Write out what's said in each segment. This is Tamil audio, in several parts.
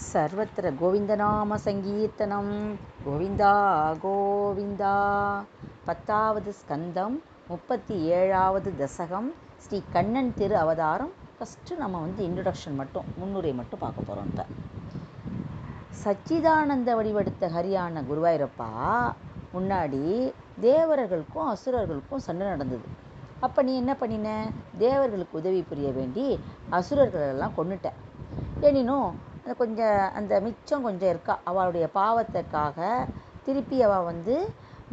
சர்வத்திர கோவிந்தநாம சங்கீர்த்தனம். கோவிந்தா கோவிந்தா. பத்தாவது ஸ்கந்தம் முப்பத்தி ஏழாவது தசகம் ஸ்ரீ கண்ணன் திரு அவதாரம். ஃபஸ்ட்டு நம்ம வந்து இன்ட்ரடக்ஷன் மட்டும் முன்னுரை மட்டும் பார்க்க போகிறோம் இப்போ. சச்சிதானந்த வடிவெடுத்த ஹரியான குருவாயூரப்பா முன்னாடி தேவர்களுக்கும் அசுரர்களுக்கும் சண்டை நடந்தது. அப்போ நீ என்ன பண்ணின? தேவர்களுக்கு உதவி புரிய வேண்டி அசுரர்களெல்லாம் கொண்டுட்ட எனினும் கொஞ்சம் அந்த மிச்சம் கொஞ்சம் இருக்கா. அவளுடைய பாவத்துக்காக திருப்பி அவள் வந்து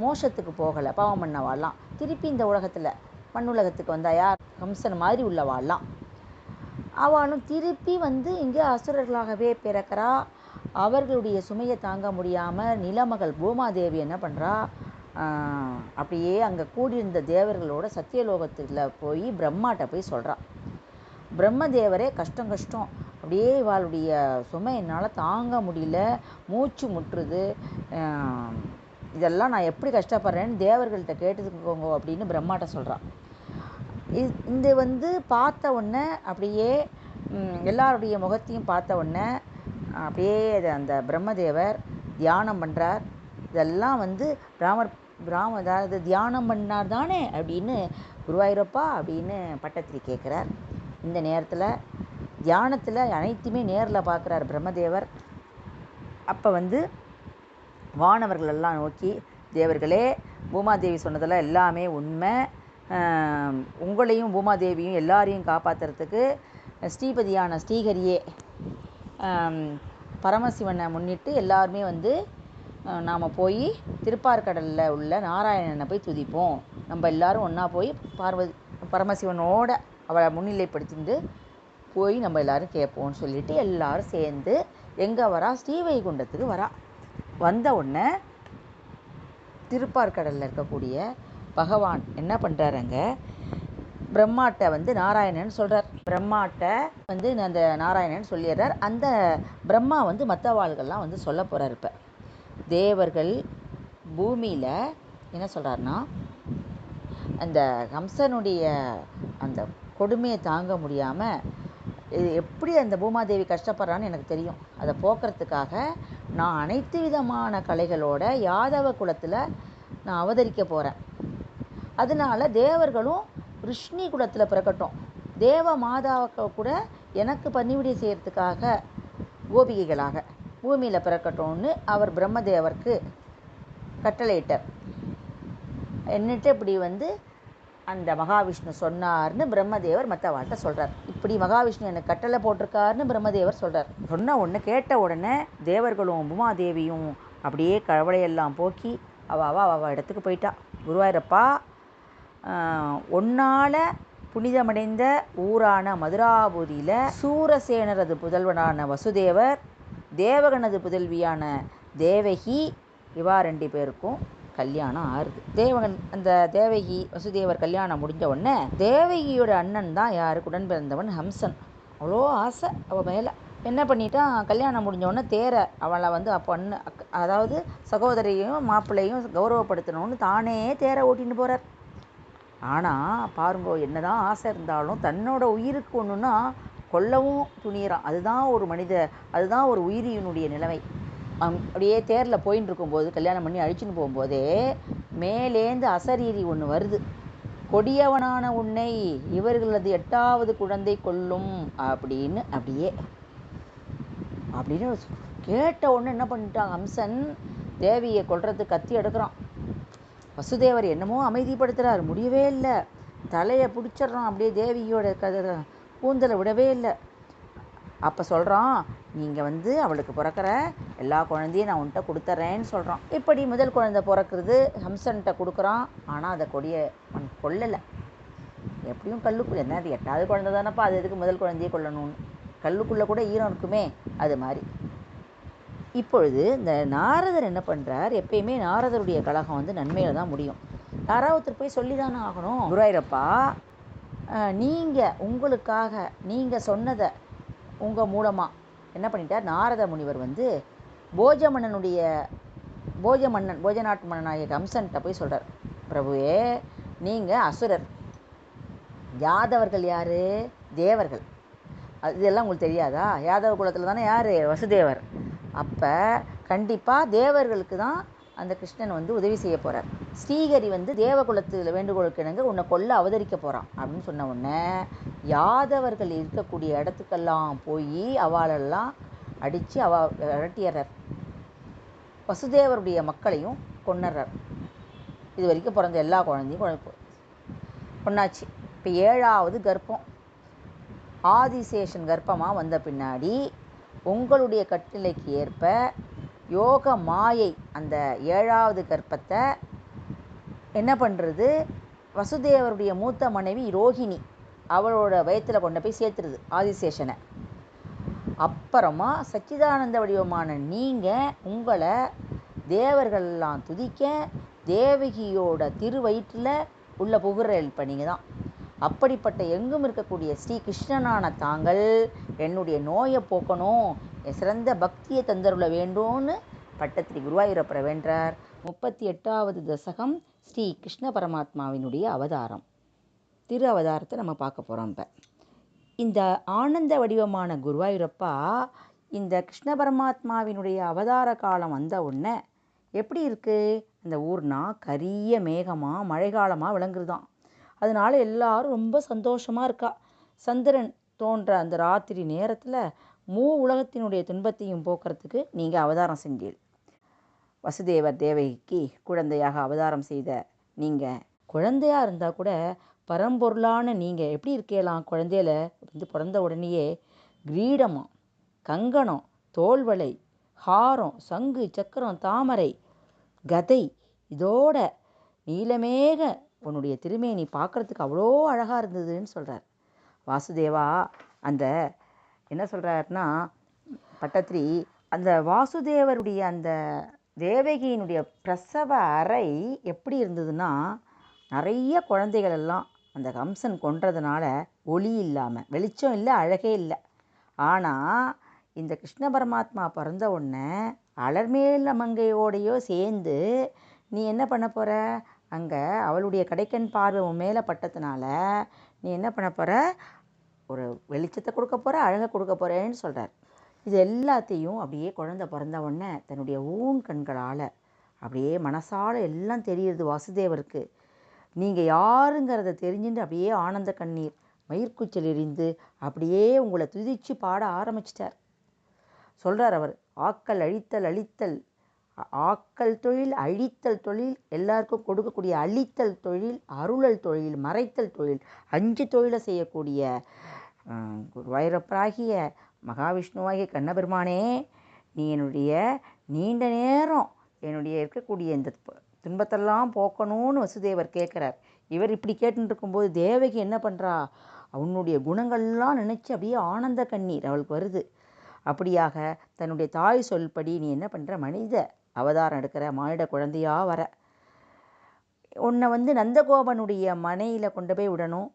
மோஷத்துக்கு போகலை பாவம் பண்ணவாள்லாம் திருப்பி இந்த உலகத்தில் மண்ணுலகத்துக்கு வந்தா யார்? கம்சன் மாதிரி உள்ளவாள்லாம் அவளும் திருப்பி வந்து இங்கே அசுரர்களாகவே பிறக்கிறா. அவர்களுடைய சுமையை தாங்க முடியாமல் நிலமகள் பூமாதேவி என்ன பண்ணுறா அப்படியே அங்கே கூடியிருந்த தேவர்களோட சத்தியலோகத்தில் போய் பிரம்மாட்ட போய் சொல்கிறா பிரம்மதேவரே கஷ்டம் கஷ்டம். அப்படியே இவாளுடைய சுமை என்னால் தாங்க முடியல. மூச்சு முட்டுறது. இதெல்லாம் நான் எப்படி கஷ்டப்படுறேன்னு தேவர்கள்ட்ட கேட்டுக்கோங்க அப்படின்னு பிரம்மாட்ட சொல்கிறான் இது இந்த வந்து பார்த்த உடனே அப்படியே எல்லாருடைய முகத்தையும் பார்த்த உடனே அப்படியே அந்த பிரம்மதேவர் தியானம் பண்ணுறார் இதெல்லாம் வந்து பிராமர் பிராம அதாவது தியானம் பண்ணார் தானே அப்படின்னு குருவாயூரப்பா அப்படின்னு பட்டத்திரி கேட்குறார் இந்த நேரத்தில் தியானத்தில் அனைத்துமே நேரில் பார்க்குறார் பிரம்மதேவர். அப்போ வந்து வானவர்கள் எல்லாம் நோக்கி தேவர்களே பூமாதேவி சொன்னதெல்லாம் எல்லாமே உண்மை. உங்களையும் பூமாதேவியும் எல்லாரையும் காப்பாற்றுறதுக்கு ஸ்ரீபதியான ஸ்ரீஹரியே பரமசிவனை முன்னிட்டு எல்லாருமே வந்து நாம் போய் திருப்பார்கடலில் உள்ள நாராயணனை போய் துதிப்போம். நம்ம எல்லாரும் ஒன்றா போய் பார்வதி பரமசிவனோட அவளை முன்னிலைப்படுத்திட்டு போய் நம்ம எல்லோரும் கேட்போம்னு சொல்லிட்டு எல்லோரும் சேர்ந்து எங்கே வரா? ஸ்ரீவைகுண்டத்துக்கு வரா. வந்த உடனே திருப்பார்கடலில் இருக்கக்கூடிய பகவான் என்ன பண்ணுறாருங்க பிரம்மாட்ட வந்து நாராயணன் சொல்கிறார் பிரம்மாட்ட வந்து அந்த நாராயணன் சொல்லிடுறார். அந்த பிரம்மா வந்து மற்றவாள்கள்லாம் வந்து சொல்ல போகிறார் இப்போ. தேவர்கள் பூமியில் என்ன சொல்கிறாருன்னா அந்த கம்சனுடைய அந்த கொடுமையை தாங்க முடியாமல் எப்படி அந்த பூமாதேவி கஷ்டப்படுறான்னு எனக்கு தெரியும். அதை போக்குறதுக்காக நான் அனைத்து விதமான கலைகளோட யாதவ குலத்தில் நான் அவதரிக்க போகிறேன் அதனால தேவர்களும் ரிஷ்ணி குலத்தில் பிறக்கட்டும். தேவ மாதாவுக்கு கூட எனக்கு பணிவிடை செய்கிறதுக்காக கோபிகைகளாக பூமியில் பிறக்கட்டும்னு அவர் பிரம்மதேவருக்கு கட்டளையிட்டார். என்னட்டு இப்படி வந்து அந்த மகாவிஷ்ணு சொன்னார்னு பிரம்மதேவர் மற்றவாட்ட சொல்கிறார் இப்படி மகாவிஷ்ணு எனக்கு கட்டளை போட்டிருக்காருன்னு பிரம்மதேவர் சொல்கிறார் சொன்ன உடனே கேட்ட உடனே தேவர்களும் உமாதேவியும் அப்படியே கவலையெல்லாம் போக்கி அவ அவ அவ இடத்துக்கு போயிட்டா. குருவாயிரப்பா ஒன்னால் புனிதமடைந்த ஊரான மதுராபுரியில் சூரசேனரது புதல்வனான வசுதேவர் தேவகனது புதல்வியான தேவகி இவா ரெண்டு பேருக்கும் கல்யாணம் ஆறுது. தேவகன் அந்த தேவகி வசுதேவர் கல்யாணம் முடிஞ்ச உடனே தேவகியோட அண்ணன் தான் யாருக்கு உடன் பிறந்தவன் ஹம்சன். அவ்வளோ ஆசை அவள் மேலே. என்ன பண்ணிட்டான் கல்யாணம் முடிஞ்சோடனே தேர அவளை வந்து அப்போ அண்ணன் அதாவது சகோதரியையும் மாப்பிள்ளையும் கௌரவப்படுத்தணும்னு தானே தேரை ஓட்டின்னு போகிறார் ஆனால் பாருங்கோ என்னதான் ஆசை இருந்தாலும் தன்னோட உயிருக்கு ஒன்றுன்னா கொல்லவும் துணியிறான். அதுதான் ஒரு மனித அதுதான் ஒரு உயிரியினுடைய நிலைமை. அப்படியே தேரில் போயின்னு இருக்கும்போது கல்யாணம் பண்ணி அழிச்சின்னு போகும்போதே மேலேந்து அசரீரி ஒன்று வருது. கொடியவனான உன்னை இவர்களது எட்டாவது குழந்தை கொல்லும் அப்படின்னு அப்படியே. அப்படின்னு கேட்ட உடனே என்ன பண்ணிட்டான் அம்சன் தேவியை கொள்றது கத்தி எடுக்கிறான். வசுதேவர் என்னமோ அமைதிப்படுத்துகிறார் முடியவே இல்லை. தலையை பிடிச்சிட்றான் அப்படியே தேவியோட கதை கூந்தலை விடவே இல்லை. அப்போ சொல்கிறான் நீங்கள் வந்து அவளுக்கு பிறக்கிற எல்லா குழந்தையும் நான் உன்கிட்ட கொடுத்துட்றேன்னு சொல்கிறான் இப்படி முதல் குழந்தை பிறக்கிறது ஹம்சன்கிட்ட கொடுக்குறான். ஆனால் அதை கொடியை அவன் கொல்லலை. எப்படியும் கல்லுக்குள்ளே என்ன அது எட்டாவது குழந்தை தானப்பா அது எதுக்கு முதல் குழந்தையே கொல்லணும்னு? கல்லுக்குள்ளே கூட ஈரம் இருக்குமே அது மாதிரி. இப்பொழுது இந்த நாரதர் என்ன பண்ணுறார் எப்பயுமே நாரதருடைய கழகம் வந்து நன்மையில் தான் முடியும். யாராவது போய் சொல்லி தானே ஆகணும் குருவாயிரப்பா நீங்கள் உங்களுக்காக நீங்கள் சொன்னதை உங்கள் மூலமாக என்ன பண்ணிட்டார்? நாரத முனிவர் வந்து போஜ மன்னனுடைய போஜ மன்னன் போஜ நாட்டு மன்னனாகிய கம்சன்கிட்ட போய் சொல்கிறார் பிரபுவே நீங்கள் அசுரர். யாதவர்கள் யார்? தேவர்கள். அது இதெல்லாம் உங்களுக்கு தெரியாதா? யாதவ குலத்தில் தானே யார்? வசுதேவர். அப்போ கண்டிப்பாக தேவர்களுக்கு தான் அந்த கிருஷ்ணன் வந்து உதவி செய்ய போகிறார் ஸ்ரீஹரி வந்து தேவகுலத்தில் வேண்டுகோள் கிணங்க உன்னை கொல்ல அவதரிக்க போகிறான் அப்படின்னு சொன்ன உடனே யாதவர்கள் இருக்கக்கூடிய இடத்துக்கெல்லாம் போய் அவளெல்லாம் அடித்து அவ விரட்டிடுறார் வசுதேவருடைய மக்களையும் கொன்னுறார். இது வரைக்கும் பிறந்த எல்லா குழந்தையும் குழந்தை இப்போ ஏழாவது கர்ப்பம். ஆதிசேஷன் கர்ப்பமாக வந்த பின்னாடி உங்களுடைய கட்டளைக்கு ஏற்ப யோக மாயை அந்த ஏழாவது கற்பத்தை என்ன பண்ணுறது வசுதேவருடைய மூத்த மனைவி ரோஹிணி அவளோட வயத்தில் கொண்டு போய் சேர்த்துருது ஆதிசேஷனை. அப்புறமா சச்சிதானந்த வடிவமான நீங்கள் உங்களை தேவர்கள்லாம் துதிக்க தேவகியோட திருவயிற்றில் உள்ள புகுற இப்போ நீங்கள் தான். அப்படிப்பட்ட எங்கும் இருக்கக்கூடிய ஸ்ரீ கிருஷ்ணனான தாங்கள் என்னுடைய நோயை போக்கணும் சிறந்த பக்தியை தந்தருள வேண்டும்னு பட்டத்திரி குருவாயூரப்பரை வென்றார் முப்பத்தி எட்டாவது தசகம் ஸ்ரீ கிருஷ்ண பரமாத்மாவினுடைய அவதாரம். திரு அவதாரத்தை நம்ம பார்க்க போகிறோம் இப்போ. இந்த ஆனந்த வடிவமான குருவாயூரப்பா இந்த கிருஷ்ண பரமாத்மாவினுடைய அவதார காலம் வந்த உடனே எப்படி இருக்குது அந்த ஊர்னா கரிய மேகமாக மழைக்காலமாக விளங்குறதான் அதனால எல்லாரும் ரொம்ப சந்தோஷமாக இருக்கா. சந்திரன் தோன்ற அந்த ராத்திரி நேரத்தில் மூ உலகத்தினுடைய துன்பத்தையும் போக்குறதுக்கு நீங்கள் அவதாரம் செஞ்சீர். வசுதேவர் தேவகிக்கு குழந்தையாக அவதாரம் செய்த நீங்கள் குழந்தையாக இருந்தால் கூட பரம்பொருளான நீங்கள் எப்படி இருக்கலாம் குழந்தையில வந்து பிறந்த உடனேயே? கிரீடமம் கங்கணம் தோல்வளை ஹாரம் சங்கு சக்கரம் தாமரை கதை இதோட நீலமேக உன்னுடைய திருமேனி பார்க்குறதுக்கு அவ்வளோ அழகாக இருந்ததுன்னு சொல்கிறார் வாசுதேவா அந்த என்ன சொல்கிறாருன்னா பட்டத்திரி அந்த வாசுதேவருடைய அந்த தேவகியினுடைய பிரசவ அறை எப்படி இருந்ததுன்னா நிறைய குழந்தைகள் எல்லாம் அந்த கம்சன் கொன்றதுனால ஒளி இல்லாமல் வெளிச்சம் இல்லை அழகே இல்லை. ஆனால் இந்த கிருஷ்ண பரமாத்மா பிறந்த உடனே அலர்மேல் மங்கையோடையோ சேர்ந்து நீ என்ன பண்ண போகிற அங்கே அவளுடைய கடைக்கண் பார்வை உன் மேலே பட்டதுனால நீ என்ன பண்ண போகிற ஒரு வெளிச்சத்தை கொடுக்க போகிற அழகை கொடுக்க போகிறேன்னு சொல்கிறார் இது எல்லாத்தையும் அப்படியே குழந்த பிறந்த உடனே தன்னுடைய ஊன் கண்களால் அப்படியே மனசால எல்லாம் தெரியுது வாசுதேவருக்கு. நீங்கள் யாருங்கிறத தெரிஞ்சுட்டு அப்படியே ஆனந்த கண்ணீர் மயிர்கூச்சல் எரிந்து அப்படியே உங்களை துதிச்சு பாட ஆரம்பிச்சிட்டார். சொல்கிறார் அவர் ஆக்கல் அழித்தல் அழித்தல் ஆக்கல் தொழில் அழித்தல் தொழில் எல்லாருக்கும் கொடுக்கக்கூடிய அழித்தல் தொழில் அருளல் தொழில் மறைத்தல் தொழில் அஞ்சு தொழிலை செய்யக்கூடிய குருவாயூரப்பராகிய மகாவிஷ்ணுவாகிய கண்ணபெருமானே நீ என்னுடைய நீண்ட நேரம் என்னுடைய இருக்கக்கூடிய இந்த துன்பத்தெல்லாம் போக்கணும்னு வசுதேவர் கேட்குறார். இவர் இப்படி கேட்டுருக்கும்போது இருக்கும்போது தேவகி என்ன பண்ணுறா அவனுடைய குணங்கள்லாம் நினச்சி அப்படியே ஆனந்த கண்ணீர் அவளுக்கு வருது. அப்படியாக தன்னுடைய தாய் சொல்படி நீ என்ன பண்ணுற மனித அவதாரம் எடுக்கிற மானிட குழந்தையாக வர. உன்னை வந்து நந்தகோபனுடைய மனையில் கொண்டு போய் விடணும்.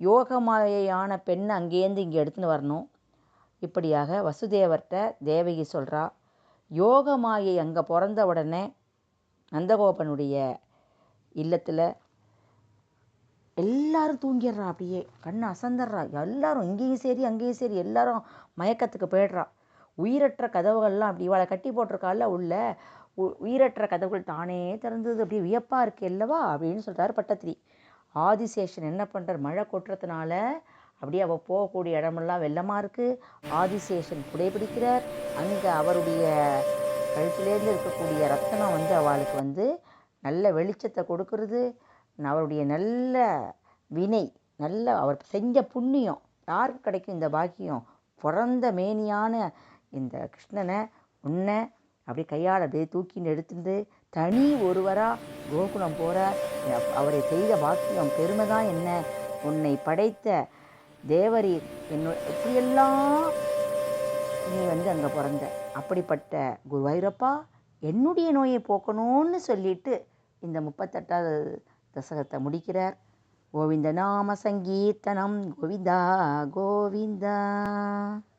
யோகமாயான பெண்ணை அங்கேருந்து இங்கே எடுத்துன்னு வரணும். இப்படியாக வசுதேவர்கிட்ட தேவகி சொல்கிறா யோகமாயை அங்கே பிறந்த உடனே நந்தகோபனுடைய இல்லத்தில் எல்லாரும் தூங்கிடுறா அப்படியே கண் அசந்துடுறா. எல்லாரும் இங்கேயும் சரி அங்கேயும் சரி எல்லாரும் மயக்கத்துக்கு போயிடுறா. உயிரற்ற கதவுகள்லாம் அப்படி இவளை கட்டி போட்டிருக்கால உள்ள உயிரற்ற கதவுகள் தானே திறந்தது அப்படி வியப்பாக இருக்கு அல்லவா அப்படின்னு சொல்கிறார் பட்டத்திரி. ஆதிசேஷன் என்ன பண்ணுறார் மழை கொட்டுறதுனால அப்படியே அவள் போகக்கூடிய இடமெல்லாம் வெள்ளமாக இருக்குது ஆதிசேஷன் புடைபிடிக்கிறார். அங்கே அவருடைய கழுத்துலேருந்து இருக்கக்கூடிய ரத்தனம் வந்து அவளுக்கு வந்து நல்ல வெளிச்சத்தை கொடுக்கறது. அவருடைய நல்ல வினை நல்ல அவர் செஞ்ச புண்ணியம் யாருக்கு கிடைக்கும் இந்த பாக்கியம்? பிறந்த மேனியான இந்த கிருஷ்ணனை உன்னை அப்படி கையால் அப்படியே தூக்கின்னு எடுத்துட்டு தனி ஒருவராக கோகுலம் போகிற அவரை செய்த பாக்கியம் பெருமை தான் என்ன? உன்னை படைத்த தேவரி என்னோட இப்படியெல்லாம் நீ வந்து அங்கே பிறந்த. அப்படிப்பட்ட குருவாயூரப்பா என்னுடைய நோயை போக்கணும்னு சொல்லிட்டு இந்த முப்பத்தெட்டாவது தசகத்தை முடிக்கிறார். கோவிந்த நாம சங்கீர்த்தனம் கோவிந்தா கோவிந்தா.